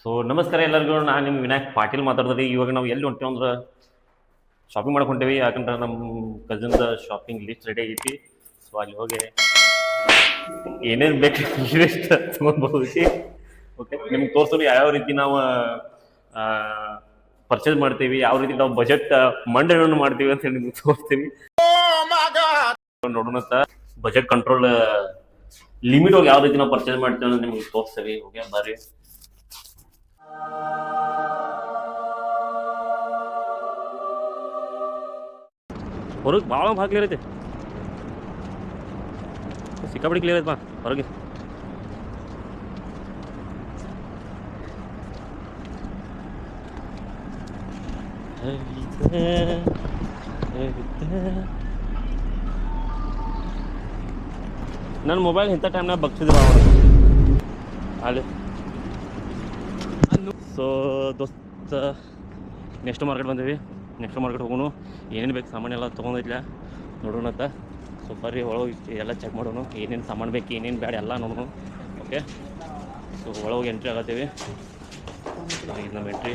So ನಮಸ್ಕಾರ ಎಲ್ಲರಿಗೂ. ನಾನು ನಿಮ್ಮ ವಿನಾಯಕ್ ಪಾಟೀಲ್ ಮಾತಾಡಿದ್ರಿ ಇವಾಗ ನಾವು ಎಲ್ಲಿ ಹೊಂಟೇವೆ ಅಂದ್ರೆ ಶಾಪಿಂಗ್ ಮಾಡಕ್ಕೆ ಹೊಂಟೇವಿ ಯಾಕಂದ್ರೆ ನಮ್ಮ ಕಸಿನ್ದ ಶಾಪಿಂಗ್ ಲಿಸ್ಟ್ ರೆಡಿ ಆಗೈತಿ. ಸೊ ಅಲ್ಲಿ ಹೋಗಿ ಏನೇನು ಬೇಕು ತೊಗೊಂಡ್ಬೋದು. ಓಕೆ ನಿಮ್ಗೆ ತೋರ್ಸೋದು ಯಾವ್ಯಾವ ರೀತಿ ನಾವು ಪರ್ಚೇಸ್ ಮಾಡ್ತೀವಿ, ಯಾವ ರೀತಿ ನಾವು ಬಜೆಟ್ ಮಂಡನೆಯನ್ನು ಮಾಡ್ತೀವಿ ಅಂತ ಹೇಳಿ ನಿಮ್ಗೆ ತೋರಿಸ್ತೀವಿ ನೋಡೋಣ ಬಜೆಟ್ ಕಂಟ್ರೋಲ್ ಲಿಮಿಟ್ ಹೋಗಿ ಯಾವ ರೀತಿ ನಾವು ಪರ್ಚೇಸ್ ಮಾಡ್ತೀವಿ ಅಂತ ನಿಮ್ಗೆ ತೋರಿಸ್ತೀವಿ. ಓಕೆ ಬರ್ರಿ. ಹೊರಗೆ ಭಾಳ ಭಾಳ ಕ್ಲಿಯರ್ ಐತೆ. ಸಿಕ್ಕಾಪಡಿ ಕ್ಲಿಯರ್ ಐತೆ ಬಾ ಹೊರಗೆ ನನ್ನ ಮೊಬೈಲ್ ಇಂಥ ಟೈಮ್ನಾಗ ಬಗ್ಸಿದ್ರು ಬಾ ಅಲ್ಲಿ ಸೊ, ದೋಸ್ತ ನೆಕ್ಸ್ಟ್ ಮಾರ್ಕೆಟ್ ಬಂದೀವಿ. ನೆಕ್ಸ್ಟ್ ಮಾರ್ಕೆಟ್ ಹೋಗೋಣ. ಏನೇನು ಬೇಕು ಸಾಮಾನು ಎಲ್ಲ ತೊಗೊಂಡಿಲ್ಲ ನೋಡೋಣ ಅಂತ. ಸೊ ಬರ್ರಿ, ಒಳಗೆ ಎಲ್ಲ ಚೆಕ್ ಮಾಡೋಣ. ಏನೇನು ಸಾಮಾನು ಬೇಕು, ಏನೇನು ಬೇಡ ಎಲ್ಲ ನೋಡೋಣ. ಓಕೆ ಸೊ ಒಳಗೆ ಎಂಟ್ರಿ ಆಗತ್ತೀವಿ. ನಮ್ಮ ಎಂಟ್ರಿ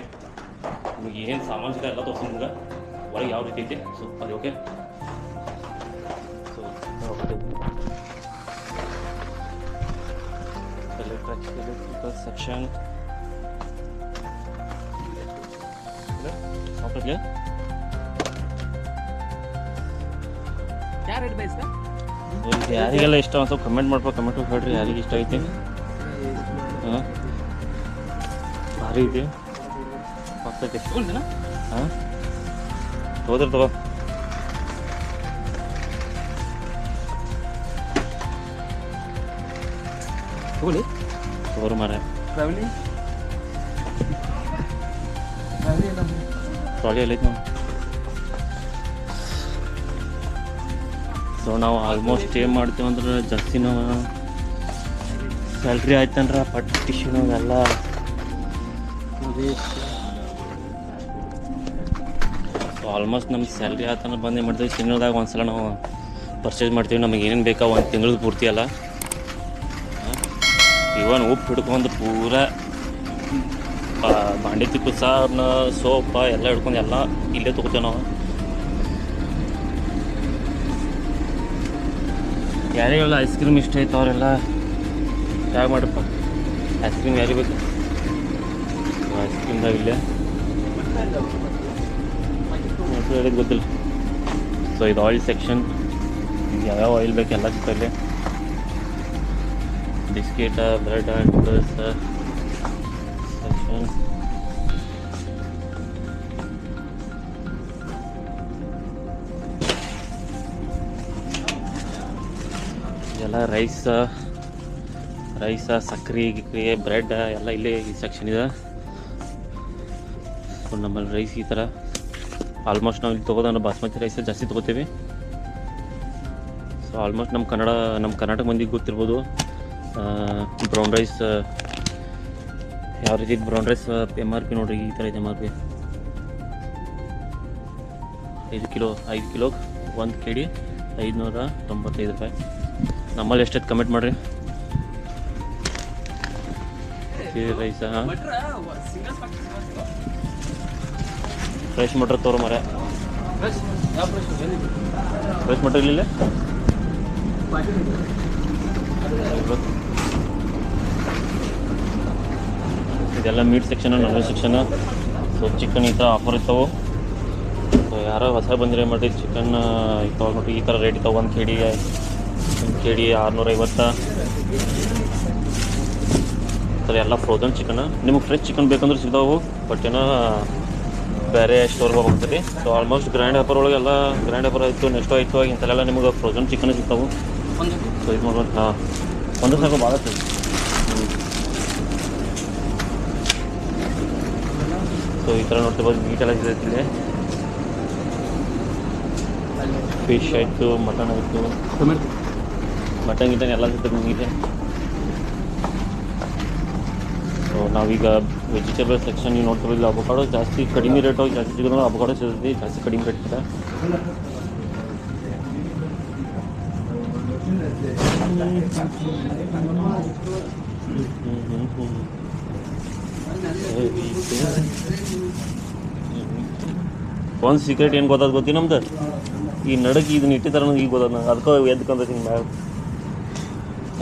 ನಿಮಗೆ ಏನು ಸಾಮಾನು ಸಿಗ ಎಲ್ಲ ತೋರಿಸಿ ನಿಮ್ಗೆ. ಒಳಗೆ ಯಾವ ರೀತಿ ಐತಿ. ಸೊ ಅದು ಓಕೆ ಸೊ ಸೆಕ್ಷನ್ ಸಾಫ್ಟ್ವೇರ್ क्या रेट में इसका ಇದು ಯಾರಿಗೆಲ್ಲ ಇಷ್ಟ ಅಂತ ಕಮೆಂಟ್ ಮಾಡ್ಬೇಕು ಕಮೆಂಟ್ ಹೇಳ್ರಿ ಯಾರಿಗೆ ಇಷ್ಟ ಐತಿ ಹಾಂ ಭಾರಿ ಐತಿ ಮಸ್ತೈತಿ कौन है ना ಹಾಂ ಹೋದ್ರೆ ತಗೋ बोले ತಗೋರು ಮಾರ ट्रैवलिंग ट्रैवलिंग ना ಟ್ರಾಲಿ ಎಲ್ಲೈತಿ ನಾವು ಸೊ ನಾವು ಆಲ್ಮೋಸ್ಟ್ ಏನು ಮಾಡ್ತೀವಿ ಅಂದ್ರೆ ಜಾಸ್ತಿ ನಾವು ಸ್ಯಾಲ್ರಿ ಆಯ್ತಂದ್ರೆ ಪಟ್ಟಿಷನ್ ಎಲ್ಲ ಸೊ ಆಲ್ಮೋಸ್ಟ್ ನಮ್ಗೆ ಸ್ಯಾಲ್ರಿ ಆಯ್ತಂದ್ರೆ ಬಂದು ಏನು ಮಾಡ್ತೀವಿ, ತಿಂಗಳದಾಗ ಒಂದ್ಸಲ ನಾವು ಪರ್ಚೇಸ್ ಮಾಡ್ತೀವಿ. ನಮಗೆ ಏನೇನು ಬೇಕಾ ಒಂದು ತಿಂಗಳದ ಪೂರ್ತಿ ಅಲ್ಲ. ಇವನ್ ಉಪ್ಪು ಹಿಡ್ಕೊಂಡು ಪೂರ ಬಾಂಡೆ ತಿಕ್ಕು ಸಾರ್ನ ಸೋಪ ಎಲ್ಲ ಹಿಡ್ಕೊಂಡು ಎಲ್ಲ ಇಲ್ಲೇ ತೊಗೋತೇವೆ ನಾವು. ಯಾರಿಗೆಲ್ಲ ಐಸ್ ಕ್ರೀಮ್ ಇಷ್ಟ ಐತೆ ಅವರೆಲ್ಲ. ಯಾವ ಮಾಡಪ್ಪ? ಐಸ್ ಕ್ರೀಮ್ ಯಾರಿಗೆ ಬೇಕು? ಐಸ್ ಕ್ರೀಮ್ದಾಗ ಇಲ್ಲೇ. ಹೇಳಿದ್ ಗೊತ್ತಿಲ್ಲ. ಸೊ ಇದು ಆಯಿಲ್ ಸೆಕ್ಷನ್ ಯಾವ್ಯಾವ ಆಯಿಲ್ ಬೇಕು ಎಲ್ಲ ಸಿಗ್ತದೆ ಬಿಸ್ಕೆಟ ಬ್ರೆಡ್ ಸೆಕ್ಷನ್ ಎಲ್ಲ ರೈಸ್ ರೈಸ ಸಕ್ಕರೆ ಗಿಕ್ರಿ ಬ್ರೆಡ್ ಎಲ್ಲ ಇಲ್ಲೇ ಈ ಸೆಕ್ಷನ್ ಇದೆ. ಸೊ ನಮ್ಮಲ್ಲಿ ರೈಸ್ ಈ ಥರ ಆಲ್ಮೋಸ್ಟ್ ನಾವು ಇಲ್ಲಿ ತೊಗೋದ ಬಾಸ್ಮತಿ ರೈಸ್ ಜಾಸ್ತಿ ತೊಗೋತೀವಿ. ಸೊ ಆಲ್ಮೋಸ್ಟ್ ನಮ್ಮ ಕನ್ನಡ ನಮ್ಮ ಕರ್ನಾಟಕ ಮಂದಿಗೆ ಗೊತ್ತಿರ್ಬೋದು. ಬ್ರೌನ್ ರೈಸ್ ಯಾವ ರೀತಿ brown rice M R P ನೋಡ್ರಿ, ಈ ಥರ ಇದೆ ಎಂ ಆರ್ ಪಿ ಐದು ಕಿಲೋ, ಐದು ಕಿಲೋಗೆ ಒಂದು ಕೆ ಡಿ, ಐದುನೂರ ತೊಂಬತ್ತೈದು ರೂಪಾಯಿ. ನಮ್ಮಲ್ಲಿ ಎಷ್ಟೈತೆ ಕಮೆಂಟ್ ಮಾಡಿರಿ. ರೈಸ ಫ್ರೆಶ್ ಮಟ್ರ ತೋರು ಮರ ಫ್ರೆಶ್ ಇಲ್ಲಿ ಇಲ್ಲಿಲ್ಲ? ಇದೆಲ್ಲ meat section non veg section so chicken ಈ ಥರ ಆಫರ್ ಇರ್ತಾವೆ. ಸೊ ಯಾರೋ ಹೊಸ ಬಂದಿರೋ ಮಾಡಿ ಚಿಕನ್ ಇತ್ತು ನೋಡಿ ಈ ಥರ ರೇಟ್ ಇರ್ತಾವೆ. ಒಂದು ಕೆ ಡಿ ಒಂದು ಕೆ ಡಿ ಈ ಸರ್ ಎಲ್ಲ ಫ್ರೋಜನ್ ಚಿಕನ್ ನಿಮಗೆ ಫ್ರೆಶ್ ಚಿಕನ್ ಬೇಕಂದ್ರೆ ಸಿಗ್ತಾವು ಬಟ್ ಏನೋ ಬೇರೆ ಸ್ಟೋರ್ಗೆ ಹೋಗ್ತೀರಿ ಸೊ ಆಲ್ಮೋಸ್ಟ್ ಗ್ರ್ಯಾಂಡ್ ಹಬ್ಬರ್ ಒಳಗೆ ಎಲ್ಲ ಗ್ರ್ಯಾಂಡ್ ಆಫರ್ ಆಯಿತು ನೆಕ್ಸ್ಟ್ ಆಯಿತು ಇಂಥಲ್ಲೆಲ್ಲ ನಿಮಗೆ ಫ್ರೋಜನ್ ಚಿಕನ್ ಸಿಗ್ತಾವೆ. ಸೊ ಇದು ಮಾಡ್ಬೋದು ಹಾಂ. ಒಂದು ಸಾಕು ಭಾಳ ಸೊ ಈ ಥರ ನೋಡ್ತಿರ್ಬೋದು ಮೀಟ್ ಎಲ್ಲ ಸಿಗುತ್ತೆ ಇಲ್ಲಿ ಫಿಶ್ ಆಯಿತು ಮಟನ್ ಆಯಿತು ಟೊಮೆಟೊ ಮಟನ್ ಗಿಟನ್ ಎಲ್ಲ ಸಿಗ್ತದೆ ನಿಮಗೆ ಸೊ ನಾವೀಗ ವೆಜಿಟೇಬಲ್ ಸೆಕ್ಷನ್ ನೀವು ನೋಡ್ತಿರೋದಿಲ್ಲ ಅವಕಾಡೋ ಜಾಸ್ತಿ ಕಡಿಮೆ ರೇಟ್ ಹೋಗಿ ಜಾಸ್ತಿ ಸಿಗೋದು ಅವಕಾಡೋ ಸಿಗುತ್ತೆ ಜಾಸ್ತಿ ಕಡಿಮೆ ರೇಟ್ ಇದೆ ಹ್ಮ್ ಹ್ಮ್ ಹ್ಮ್ ಒಂದು ಸೀಕ್ರೆಟ್ ಏನು ಗೊತ್ತಾದ ಗೊತ್ತಿ ನಮ್ದು? ಈ ನಡಕ್ ಇದನ್ನ ಇಟ್ಟಿದಾರ ನಂಗೆ ಈಗ ಗೊತ್ತಾದ ಅದಕ್ಕೆ ಎದ್ಕಂತ ಹಿಂಗೆ ಮ್ಯಾಗ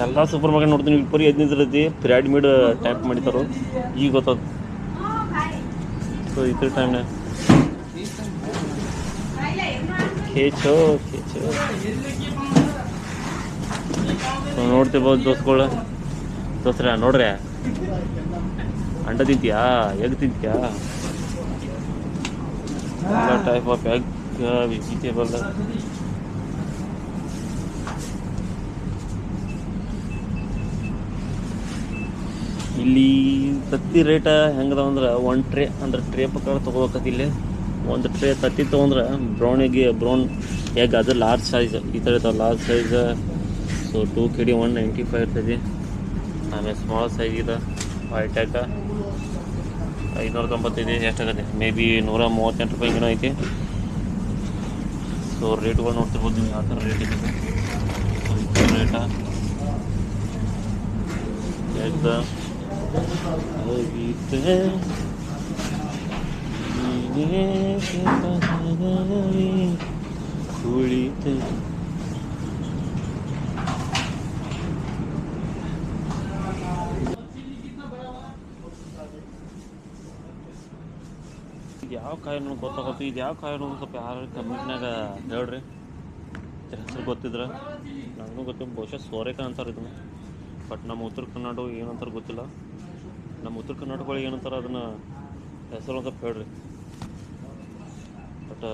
ಎಲ್ಲ ಸೂಪರ್ ಮಾರ್ಕೆಟ್ ನೋಡ್ತೀನಿ ಪರಿ ಎದ್ದು ನಿಂತಿರತಿ ಪಿರಾಮಿಡ್ ಟೈಪ್ ಈಗ ಗೊತ್ತಾದ. ಸೊ ಇದ್ರ ಟೈಮ್ನಾಗ ಖೇಚೋ ಖೇಚೋ ನೋಡ್ತಿರ್ಬೋದು ದೋಸ್ಗಳು ದೋಸ್ರ ನೋಡ್ರೆ? ಅಂಡ ತಿಂತೀಯಾ? ಎಗ್ ತಿಂತೀಯಾ? ಎಲ್ಲ ಟೈಪ್ ಆಫ್ ಎಗ್ ವೆಜಿಟೇಬಲ್ ಇಲ್ಲಿ ತತ್ತಿ ರೇಟ ಹೆಂಗದ ಅಂದ್ರೆ ಒಂದು ಟ್ರೇ ಅಂದ್ರೆ ಟ್ರೇ ಪ್ರಕಾರ ತೊಗೋಬೇಕತಿ ಇಲ್ಲಿ. ಒಂದು ಟ್ರೇ ತತ್ತಿ ತೊಗೊಂಡ್ರೆ ಬ್ರೌನಿಗೆ ಬ್ರೌನ್ ಎಗ್ ಅದು ಲಾರ್ಜ್ ಸೈಜ್ ಈ ಥರ ಇರ್ತಾವೆ large size so two K D one ninety five ಇರ್ತೈತಿ. ಆಮೇಲೆ ಸ್ಮಾಲ್ ಸೈಜ್ ಇದೆ ವೈಟ್ ಎಗ್ ಐನೂರ ತೊಂಬತ್ತೈದು ಎಷ್ಟಾಗತ್ತೆ ಮೇ ಬಿ ನೂರ ಮೂವತ್ತೆಂಟು ರೂಪಾಯಿ ಏನೋ ಐತಿ. ಸೊ ರೇಟ್ಗಳು ನೋಡ್ತಿರ್ಬೋದು ನೀವು ಯಾವ ಥರ ರೇಟ್ ಇದೆ. ಸೊ ಈ ಥರ ರೇಟ ಎಗ್ ಹೋಗಿದ್ದೆ ನೀನೇಕೆ ಪದದಲ್ಲಿ ಕುಳಿತೆ. ಇದು ಗೊತ್ತಾಗುತ್ತೆ ಇದು ಯಾವ ಕಾಯಿ ಅನ್ನೋದು ಸ್ವಲ್ಪ ಯಾರು ಕಮೆಂಟ್ನಾಗ ಹೇಳ್ರಿ. ಹೆಸರು ಗೊತ್ತಿದ್ರೆ? ನನಗೂ ಗೊತ್ತಿಲ್ಲ. ಬಹುಶಃ ಸೋರೆಕಾಯಿ ಅಂತಾರೆ ಇದನ್ನು. ಬಟ್ ನಮ್ಮ ಉತ್ತರ ಕನ್ನಡ ಏನಂತಾರೆ ಗೊತ್ತಿಲ್ಲ. ನಮ್ಮ ಉತ್ತರ ಕರ್ನಾಟಕಗಳಿಗೆ ಏನಂತಾರೆ ಅದನ್ನು ಹೆಸರು ಅಂತ ಹೇಳ್ರಿ. ಬಟ್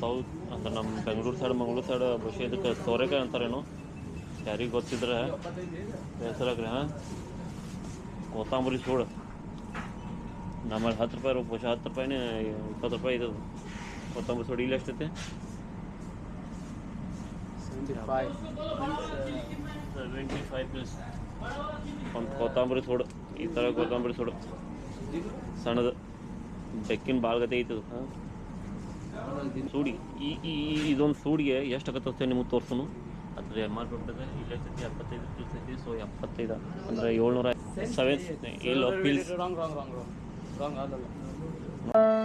ಸೌತ್, ಅಂದ್ರೆ ನಮ್ಮ ಬೆಂಗಳೂರು ಸೈಡ್ ಮಂಗಳೂರು ಸೈಡ್ ಬಹುಶಃ ಇದಕ್ಕೆ ಸೋರೆಕಾಯಿ ಅಂತಾರೇನು. ಯಾರಿಗೆ ಗೊತ್ತಿದ್ರೆ ಹೆಸರಾಗ್ರಿ, ಹಾಂ? ಕೊತ್ತಂಬರಿ ಸೂಡು ನಮ್ಮಲ್ಲಿ ಹತ್ತು ರೂಪಾಯಿ ಬಹುಶಃ ಹತ್ತು ರೂಪಾಯಿನೇ ಇಪ್ಪತ್ತು ರೂಪಾಯಿ ಇದು. ಕೊತ್ತಂಬರಿ ಸೋಡಿ ಇಲ್ಲಿ ಎಷ್ಟೈತೆ ಸೆವೆಂಟಿ ಫೈವ್ ಪ್ಲಸ್ ಒಂದು ಕೊತ್ತಂಬರಿ ಸೋಡು. ಈ ಥರ ಕೊತ್ತಂಬರಿ ಸೋಡು. ಸಣ್ಣದು. ಬೆಕ್ಕಿನ ಬಾಳ್ಗತೆ ಐತದು ಸೂಡಿ. ಈ ಈ ಈ- ಇದೊಂದು ಸೂಡಿಗೆ ಎಷ್ಟು ಆಗತ್ತೆ ನಿಮಗೆ ತೋರ್ಸನು? ಅದ್ರ ಎಂ ಆರ್ ಪಿ ಬಿಟ್ಟದೆ ಇಲ್ಲಿ ಎಷ್ಟೈತಿ ಎಪ್ಪತ್ತೈದು ಪ್ಲಸ್ ಐತಿ ಸೊ ಎಪ್ಪತ್ತೈದು. ಅಂದರೆ ಏಳ್ನೂರ ಸೆವೆನ್ ಇಲ್ಲ Pills wrong wrong wrong wrong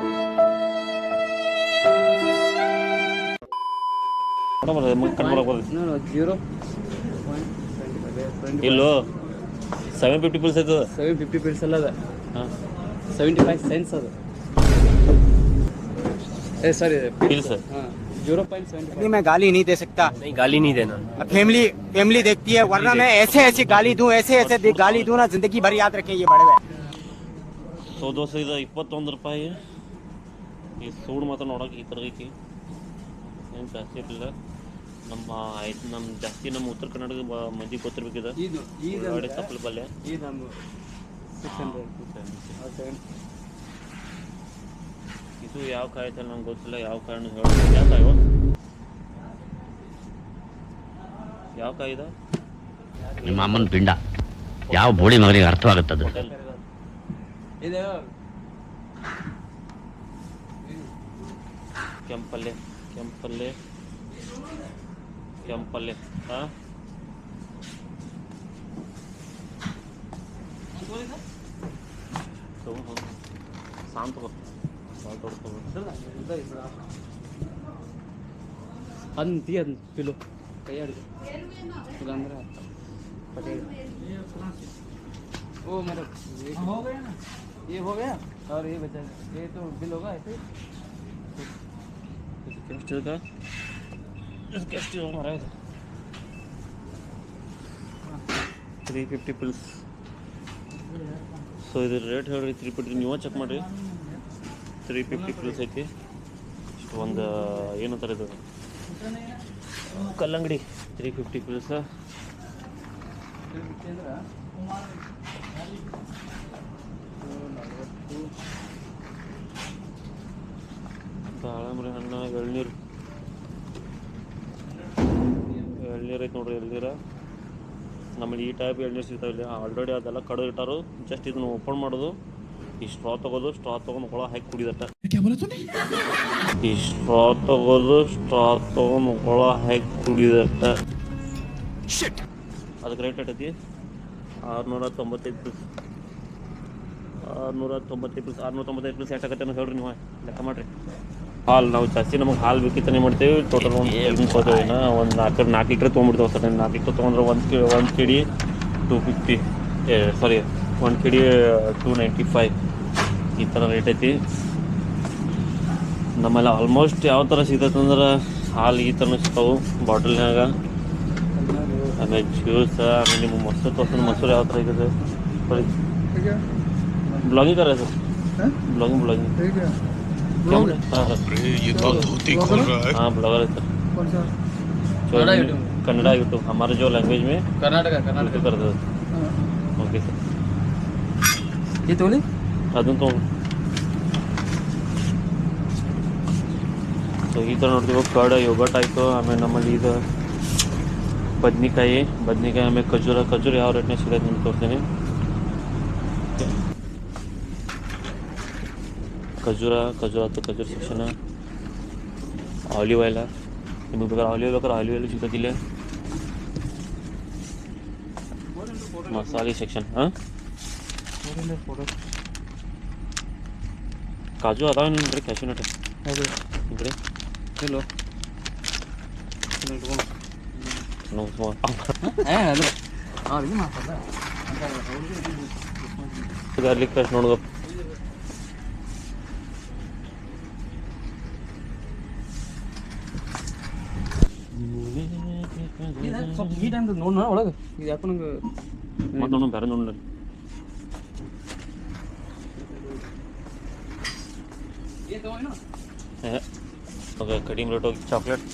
wrong ಅದಲ್ಲ ಕನ್ನಡ ಬರ್ತೈತಿ No, no, zero ಇಲ್ಲೋ ಸೆವೆನ್ ಫಿಫ್ಟಿ ಪ್ಲಸ್ ಆಯ್ತದ ಸೆವೆನ್ ಫಿಫ್ಟಿ ಪಿಲ್ಸ್ ಅಲ್ಲ ಅದ ಹಾಂ ಸೆವೆಂಟಿ ಫೈವ್ ಸೆನ್ಸ್ ಅದು ಏ ಸಾರಿ Pills. ಹಾಂ ಜೀರೋ ಪಾಯಿಂಟ್ ಸೆವೆಂಟಿ नहीं मैं गाली नहीं दे सकता नहीं गाली नहीं देना फैमिली फैमिली देखती है वरना मैं ऐसे ऐसी गाली दूं ऐसे ऐसे दे- गाली दूं ना जिंदगी भर याद रखें ये बड़े हुए ಸೊ ದೋಸೆ ಇದು ಇಪ್ಪತ್ತೊಂದು ರೂಪಾಯಿ. ಈ ಸೂಡು ಮಾತ್ರ ನೋಡೋಕೆ ಈ ಥರ ಐತಿ. ಏನು ಜಾಸ್ತಿ ಇರಲಿಲ್ಲ. ನಮ್ಮ ಆಯ್ತು ನಮ್ಮ ಜಾಸ್ತಿ ನಮ್ಮ ಉತ್ತರ ಕರ್ನಾಟಕದ ಬ- ಮಂದಿ ಗೊತ್ತಿರ್ಬೇಕಿದೆ. ಇದು ಇದು ಉಳ್ಳಾಗಡ್ಡಿ ತಪ್ಪಲು ಪಲ್ಯ ಇದು ಯಾವ ಕಾಯ್ತಲ್ಲ ಐತಲ್ಲ ನಂಗೆ ಗೊತ್ತಿಲ್ಲ ಯಾವ ಕಾಯಿ ಹೇಳಿ ಯಾವ ಕಾಯೋ ಯಾವ ಕಾಯಿ ಇದು? ನಿಮ್ಮ ಅಮ್ಮನ ಪಿಂಡ. ಯಾವ ಬೋಳಿ ಮಗನಿಗೆ ಅರ್ಥವಾಗುತ್ತದೆ? ಇದು ಕೆಂಪಲ್ಲಿ ಕೆಂಪಲ್ಲಿ ಕೆಂಪಲ್ಲಿ ಹಾಂ ಸಾಂತ ಸಾಂತ ಅಂತಿ ಅಂತ ಪಿಲು ಕೈ ಅಡಿಗೆ ಇಲ್ಲಾಂದ್ರೆ ಪಟೇಲ್ ಓ ಮರ ये हो गया और ये बचा ये तो बिल होगा ऐसे ಇದಕ್ಕೆ ಎಷ್ಟು ಇದಕ್ಕೆ ಇದಕ್ಕೆ ಎಷ್ಟು ಇದೆ ಮರ ಇದು ತ್ರೀ ಫಿಫ್ಟಿ ಪಿಲ್ಸ್ ಸೊ ಇದು ರೇಟ್ ಹೇಳ್ರಿ ತ್ರೀ ಫಿಫ್ಟಿ ನೀವು ಚೆಕ್ ಮಾಡಿರಿ ತ್ರೀ ಫಿಫ್ಟಿ ಪಿಲ್ಸ್ ಐತಿ ಇಷ್ಟು ಒಂದು ಏನಂತಾರೆ ಇದು ಕಲ್ಲಂಗಡಿ ತ್ರೀ ಫಿಫ್ಟಿ ಪಿಲ್ಸ್ ದಾಳಂಬ್ರಿ ಹಣ್ಣು ಎಳ್ನೀರು. ಎಳ್ನೀರು ಐತೆ ನೋಡ್ರಿ ಎಳ್ನೀರ. ನಮ್ಮಲ್ಲಿ ಈ ಟೈಪ್ ಎಳ್ನೀರು ಸಿಗ್ತಾವೆ ಇಲ್ಲಿ ಆಲ್ರೆಡಿ ಅದೆಲ್ಲ ಕಡೋ ಇಟ್ಟಾರು ಜಸ್ಟ್ ಇದನ್ನು ಓಪನ್ ಮಾಡೋದು. ಈ ಸ್ಟ್ರಾ ತಗೋದು ಸ್ಟ್ರಾ ತಗೊಂಡು ಹೊಳ ಹಾಕಿ ಕುಡಿದಟ್ಟ. ಈ ಸ್ಟ್ರಾ ತಗೋದು ಸ್ಟ್ರಾ ತಗೊಂಡು ಹೊಳ ಹಾಕಿ ಕುಡಿದಟ್ಟ. ಅದಕ್ಕೆ ರೇಟ್ ಎಟ್ಟೈತಿ? ಆರುನೂರ ತೊಂಬತ್ತೈದು. ಆರುನೂರ ತೊಂಬತ್ತೈದು ಪ್ಲಸ್ ಆರುನೂರ ತೊಂಬತ್ತೈದು ಪ್ಲಸ್ ಎಷ್ಟಾಗತ್ತೆ ಅಂತ ಹೇಳ್ರಿ ನೀವು. ಲೆಕ್ಕ ಮಾಡಿರಿ. ಹಾಲು ನಾವು ಜಾಸ್ತಿ ನಮಗೆ ಹಾಲು ಬೇಕಿತ್ತು ಏನು ಮಾಡ್ತೀವಿ. ಟೋಟಲ್ ಒಂದು ಏನು ಒಂದು ನಾಲ್ಕು ನಾಲ್ಕು ಲೀಟ್ರ್ ತೊಗೊಂಡ್ಬಿಡ್ತೇವೆ ಸರ್. ನಾಲ್ಕು ಲೀಟ್ರ್ ತೊಗೊಂಡ್ರೆ ಒಂದು ಕೆ ಒಂದು K D two fifty sorry ಒಂದು K D two ninety five ಈ ಥರ ರೇಟ್ ಐತಿ. ನಮ್ಮಲ್ಲಿ ಆಲ್ಮೋಸ್ಟ್ ಯಾವ ಥರ ಸಿಗ್ತೈತಂದ್ರೆ ಹಾಲು ಈ ಥರನೂ ಸಿಗ್ತಾವೆ ಬಾಟಲ್ನ್ಯಾಗ ಆಮೇಲೆ ಜ್ಯೂಸ್ ಆಮೇಲೆ ನಿಮ್ಗೆ ಮೊಸರು ತೋರ್ಸೋದು ಮೊಸರು ಯಾವ ಥರ ಇದೆ ठीक है ಬ್ಲಾಗಿಂಗ್ ಕರ ಸರ್ हैं? ब्लॉगिंग ब्लॉगिंग ठीक है क्या ब्लॉग हाँ हाँ ये तो धोती खोल रहा है हाँ ब्लॉगर है सर कौन सा जो कन्नड़ा YouTube? कन्नड़ा यूट्यूब हमारे जो लैंग्वेज में कर्नाटक यूट्यूब करते हैं हाँ। ओके सर ये तोली ಅದನ್ನು ತೊಗೊಂಡು ಸೊ ಈ ಥರ ನೋಡ್ತೀವಿ ಕರ್ಡ್ ಯೋಗಟ್ ಆಯಿತು ಆಮೇಲೆ ನಮ್ಮಲ್ಲಿ ಇದು ಬದ್ನಿಕಾಯಿ ಬದ್ನಿಕಾಯಿ ಆಮೇಲೆ ಖಜೂರ ಖಜೂರ ಯಾವ ರೇಟ್ನಾಗ ಸಿಗುತ್ತೆ ನಿಮ್ಗೆ ತೋರಿಸ್ತೀನಿ ಖಜೂರ ಖಜೂರ ಆಯ್ತು ಖಜೂರ ಸೆಕ್ಷನ್ ಆಲಿವ್ ಆಯಿಲ ನಿಮಗೆ ಬೇಕಾದ್ರೆ ಆಲಿವ್ ಬೇಕಾದ್ರೆ ಆಲಿವ್ ಆಯಿಲ್ ಸಿಗ್ತದೆ ಇಲ್ಲೇ ಮಸಾಲೆ ಸೆಕ್ಷನ್ ಹಾಂ ಕಾಜು ಅದಾವ ನಿಮ್ಮ ಕಡೆ ಕ್ಯಾಶು ನಟ್ ಹೌದು ನಿಮ್ಮ ಕಡೆ ಇಲ್ಲೋ ನೋ ಏ ಅದು ಹಾಂ ಇದು ಮಾತಾಡ ಗಾರ್ಲಿಕ್ ಪೇಸ್ಟ್ ನೋಡುವ ಸ್ವಲ್ಪ ಈ ಟೈಮ್ ನೋಡ್ ಒಳಗೆ ಇದು ಯಾಕೋ ನಂಗೆ ಮತ್ತೆ ನೋಡು ಬೇರೆ ನೋಡ ಓಕೆ ಕಡಿಮೆ ರೇಟ್ ಹೋಗಿ chocolate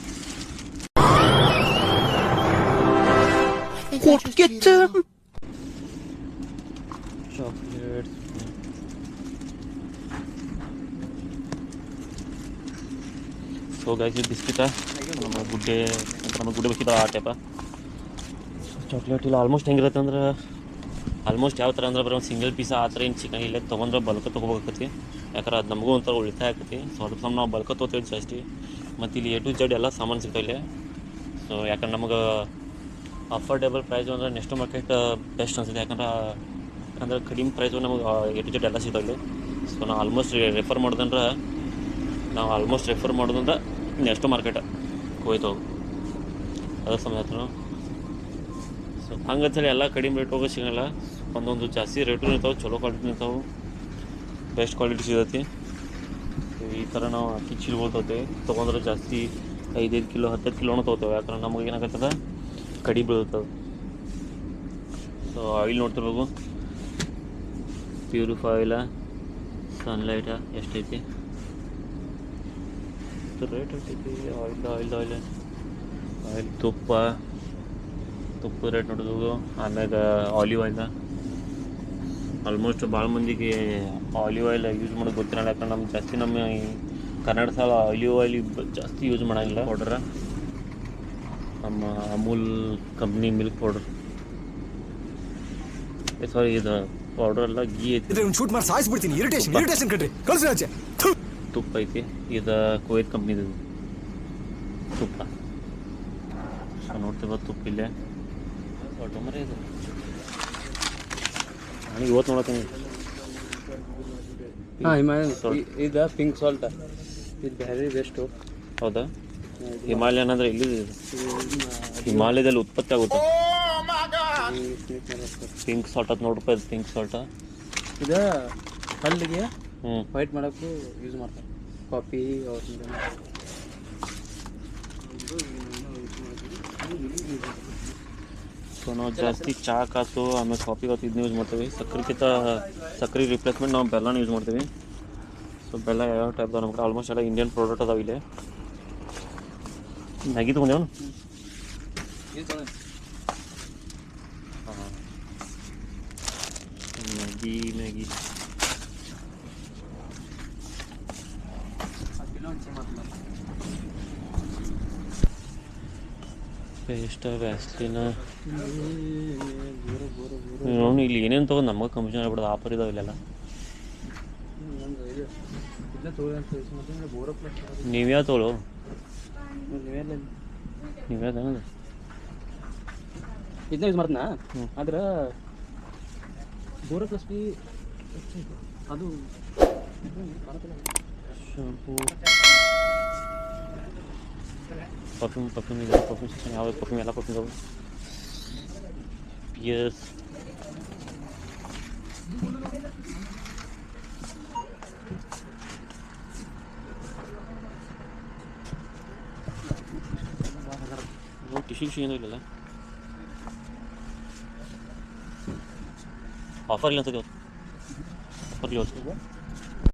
chocolate so guys biscuit ನಮ್ಮ ಗುಡ್ಡೆ ಅಂತ ಗುಡಿ ಬೇಕಿದ್ರೆ ಆ ಟೈಪ ಚಾಕ್ಲೇಟ್ ಇಲ್ಲ ಆಲ್ಮೋಸ್ಟ್ ಹೆಂಗಿರುತ್ತೆ ಅಂದ್ರೆ ಆಲ್ಮೋಸ್ಟ್ ಯಾವ ಥರ ಅಂದ್ರೆ ಬರೀ ಒಂದು ಸಿಂಗಲ್ ಪೀಸ್ ಆ ಥರ ಏನು ಚಿಕನ್ ಇಲ್ಲೇ ತೊಗೊಂಡ್ರೆ ಬಲ್ಕ ತೊಗೋಬೇಕತಿ ಯಾಕಂದ್ರೆ ಅದು ನಮಗೂ ಒಂಥರ ಉಳಿತಾಯ ಆಕತಿ ಸೊ ಅದಕ್ಕೆ ನಾವು ಬಲ್ಕ ತೊಗೋತೀವಿ ಜಾಸ್ತಿ ಮತ್ತು ಇಲ್ಲಿ ಎ ಟು ಜಡ್ ಎಲ್ಲ ಸಾಮಾನು ಸಿಗ್ತಾವೆ ಇಲ್ಲಿ. ಸೊ ಯಾಕಂದ್ರೆ ನಮಗೆ ಅಫೋರ್ಡೇಬಲ್ ಪ್ರೈಸು ಅಂದರೆ ನೆಕ್ಸ್ಟ್ ಮಾರ್ಕೆಟ್ ಬೆಸ್ಟ್ ಅನ್ಸುತ್ತೆ. ಯಾಕಂದ್ರೆ ಯಾಕಂದ್ರೆ ಕಡಿಮೆ ಪ್ರೈಸು ನಮಗೆ ಎ ಟು ಜೆಡ್ ಎಲ್ಲ ಸಿಗ್ತಾವೆ ಇಲ್ಲಿ. ಸೊ ನಾವು ಆಲ್ಮೋಸ್ಟ್ ರೆಫರ್ ಮಾಡೋದಂದ್ರೆ, ನಾವು ಆಲ್ಮೋಸ್ಟ್ ರೆಫರ್ ಮಾಡೋದಂದ್ರೆ ನೆಕ್ಸ್ಟ್ ಮಾರ್ಕೆಟ್ ಹೋಯ್ತು ಅದಕ್ಕೆ ಸಮಯ ಸೊ ಹಂಗಂತೇಳಿ ಎಲ್ಲ ಕಡಿಮೆ ರೇಟ್ ಹೋಗೋ ಸಿಗಲ್ಲ ಒಂದೊಂದು ಜಾಸ್ತಿ ರೇಟು ಇರ್ತಾವೆ, ಚಲೋ ಕ್ವಾಲಿಟಿ ಇರ್ತಾವೆ. ಬೆಸ್ಟ್ ಕ್ವಾಲಿಟಿ ಸಿಗತ್ತೆ. ಈ ಥರ ನಾವು ಅಕ್ಕಿ ಚೀಲಗಳು ತೊಗೋತೇವೆ. ತೊಗೊಂಡ್ರೆ ಜಾಸ್ತಿ ಐದೈದು ಕಿಲೋ ಹತ್ತತ್ತು ಕಿಲೋನು ತೊಗೊತೇವೆ. ಯಾಕಂದ್ರೆ ನಮಗೆ ಏನಾಗತ್ತದ? ಕಡಿ ಬೀಳುತ್ತೆ ಸೊ ಆಯಿಲ್ ನೋಡ್ತಿರ್ಬೇಕು. ಪ್ಯೂರಿಫೈ ಆಯಿಲ ಸನ್ಲೈಟ ಎಷ್ಟೈತಿ? ರೇಟ್ ಎಷ್ಟೈತಿ ಆಯಿಲ್ ಆಯಿಲ್ ಆಯಿಲ್ ಆಯಿಲ್ ತುಪ್ಪ ತುಪ್ಪದ ರೇಟ್ ನೋಡೋದು ಆಮ್ಯಾಗ ಆಲಿವ್ ಆಯಿಲ್ ಆಲ್ಮೋಸ್ಟ್ ಭಾಳ ಮಂದಿಗೆ ಆಲಿವ್ ಆಯಿಲ್ ಯೂಸ್ ಮಾಡೋದು ಗೊತ್ತಿರಲ್ಲ ಯಾಕಂದ್ರೆ ನಮ್ಮ ಜಾಸ್ತಿ ನಮ್ಮ ಕರ್ನಾಟಕದಲ್ಲಿ ಕನ್ನಡ ಸಾಲ ಆಲಿವ್ ಆಯಿಲ್ ಜಾಸ್ತಿ ಯೂಸ್ ಮಾಡಂಗಿಲ್ಲ. ಪೌಡ್ರ ನಮ್ಮ Amul company milk powder sorry ಇದು ಪೌಡರ್ ಎಲ್ಲ ಗೀ ಐತಿ. ಒಂದು ಶೂಟ್ ಮಾಡಿ ಸಾಯಿಸ್ಬಿಡ್ತೀನಿ ಇರಿಟೇಷನ್ ಇರಿಟೇಷನ್ ಕಟ್ರಿ ಕಳ್ಸಿ ಆಚೆ. ತುಪ್ಪ ಐತಿ. ಇದು ಕುವೈತ್ ಕಂಪ್ನಿದು ತುಪ್ಪ. ಸೊ ನೋಡ್ತೀವ ತುಪ್ಪ ಇಲ್ಲೇ ಇದು ನಾನು ಇವತ್ತು ನೋಡತ್ತೀನಿ ಹಾಂ ಹಿಮಾಲಯ Salt. ಇದು ಪಿಂಕ್ ಸಾಲ್ಟ್ ಇದು ಬೇರೆ ಬೆಸ್ಟು ಹೌದಾ ಹಿಮಾಲಯನ್ ಅಂದ್ರೆ ಇಲ್ಲಿ ಹಿಮಾಲಯದಲ್ಲಿ ಉತ್ಪತ್ತಿ ಆಗುತ್ತೆ ಪಿಂಕ್ ಸಾಲ್ಟ್ ಅದು ನೋಡ್ಬೇಕು ಇದು ಪಿಂಕ್ ಸಾಲ್ಟ್ ಇದು ಹಲ್ಲಿಗೆ ಹ್ಞೂ ವೈಟ್ ಮಾಡೋಕ್ಕೂ ಯೂಸ್ ಮಾಡ್ತಾರೆ ಕಾಫಿ ಸೊ ನಾವು ಜಾಸ್ತಿ ಚಹಾ ಕಾಸು ಆಮೇಲೆ ಕಾಫಿ ಕಾಸು ಇದನ್ನ ಯೂಸ್ ಮಾಡ್ತೀವಿ ಸಕ್ಕರೆಗಿಂತ ಸಕ್ಕರೆ ರಿಪ್ಲೇಸ್ಮೆಂಟ್ ನಾವು ಬೆಲ್ಲನ ಯೂಸ್ ಮಾಡ್ತೀವಿ ಸೊ ಬೆಲ್ಲ ಯಾವ ಟೈಪ್ ನಮ್ಮ ಕಡೆ ಆಲ್ಮೋಸ್ಟ್ ಎಲ್ಲ ಇಂಡಿಯನ್ ಪ್ರಾಡಕ್ಟ್ ಅದಾವೆ ಇಲ್ಲಿ ಮ್ಯಾಗಿ ತೊಗೊಂಡೇವನು ಮ್ಯಾಗಿ ಮ್ಯಾಗಿ ಪೇಸ್ಟ್ ವ್ಯಾಸ್ಲಿನ. ನೋಡಿ ಇಲ್ಲಿ ಏನೇನು ತೊಗೊಂಡು ನಮಗೆ ಕಮಿಷನ್ ಆಗ್ಬಿಡೋದು ಆಫರ್ ಇದಾವೆ ಇಲ್ಲೆಲ್ಲ. ನೀವ್ಯಾ ತೊಗೊಳು ನೀವ್ಯಾ ತಗೊಳ್ಳೋದು ಇದನ್ನ ಯೂಸ್ ಮಾಡ್ತಾನ? ಆದ್ರೆ ಬೋರೋ ಪ್ಲಸ್ ಬಿ ಅದು ಶಾಂಪೂ. ಪರ್ಫ್ಯೂಮ್ ಪರ್ಫ್ಯೂಮ್ ಇದೆ ಪರ್ಫ್ಯೂಮ್ ಸೆಕ್ಷನ್ ಯಾವ ಪರ್ಫ್ಯೂಮ್ ಎಲ್ಲ ಪರ್ಫ್ಯೂಮ್ ಅವು ಎಸ್ ಟಿಶ್ಯೂ ಟಿಶ್ಯೂ ಏನೂ ಇಲ್ಲಲ್ಲ ಆಫರ್ ಇಲ್ಲ ಅನ್ಸುತ್ತೆ ಆಫರ್ ಇಲ್ಲ